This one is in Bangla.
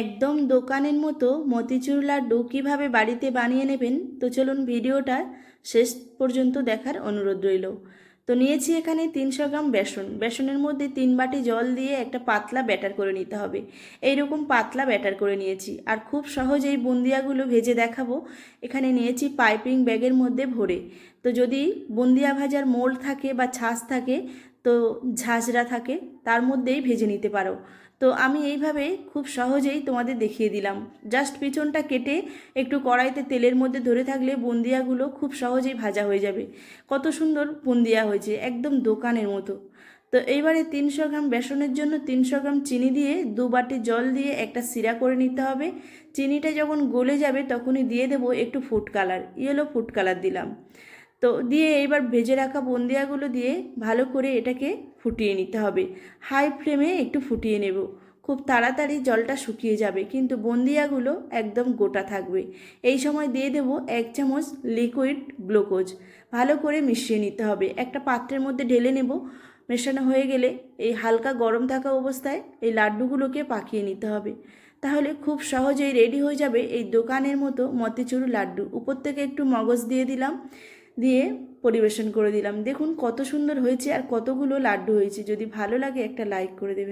একদম দোকানের মতো মতিচুর লাড্ডু কীভাবে বাড়িতে বানিয়ে নেবেন? তো চলুন ভিডিওটা শেষ পর্যন্ত দেখার অনুরোধ রইল। তো নিয়েছি এখানে তিনশো গ্রাম বেসন। বেসনের মধ্যে তিন বাটি জল দিয়ে একটা পাতলা ব্যাটার করে নিতে হবে। এই রকম পাতলা ব্যাটার করে নিয়েছি। আর খুব সহজেই বুন্দিয়াগুলো ভেজে দেখাবো। এখানে নিয়েছি পাইপিং ব্যাগের মধ্যে ভরে। তো যদি বুন্দিয়া ভাজার মোল্ড থাকে বা ছাঁচ থাকে তো ঝাঁঝরা থাকে, তার মধ্যেই ভেজে নিতে পারো। তো আমি এইভাবে খুব সহজেই তোমাদের দেখিয়ে দিলাম। জাস্ট পিছনটা কেটে একটু কড়াইতে তেলের মধ্যে ধরে থাকলে বুন্দিয়াগুলো খুব সহজেই ভাজা হয়ে যাবে। কত সুন্দর বুন্দিয়া হয়েছে, একদম দোকানের মতো। তো এইবারে তিনশো গ্রাম বেসনের জন্য তিনশো গ্রাম চিনি দিয়ে দু বাটি জল দিয়ে একটা সিরা করে নিতে হবে। চিনিটা যখন গলে যাবে তখনই দিয়ে দেবো একটু food colour, yellow food colour দিলাম। তো দিয়ে এইবার ভেজে রাখা বন্দিয়াগুলো দিয়ে ভালো করে এটাকে ফুটিয়ে নিতে হবে। হাই ফ্লেমে একটু ফুটিয়ে নেব। খুব তাড়াতাড়ি জলটা শুকিয়ে যাবে, কিন্তু বন্দিয়াগুলো একদম গোটা থাকবে। এই সময় দিয়ে দেব এক চামচ লিকুইড গ্লুকোজ। ভালো করে মিশিয়ে নিতে হবে। একটা পাত্রের মধ্যে ঢেলে নেব। মেশানো হয়ে গেলে এই হালকা গরম থাকা অবস্থায় এই লাড্ডুগুলোকে পাকিয়ে নিতে হবে। তাহলে খুব সহজেই রেডি হয়ে যাবে এই দোকানের মতো মতিচুর লাড্ডু। উপর থেকে একটু মগজ দিয়ে দিলাম। দিয়ে পরিবেশন করে দিলাম। দেখুন কত সুন্দর হয়েছে আর কতগুলো লাড্ডু হয়েছে। যদি ভালো লাগে একটা লাইক করে দেবেন।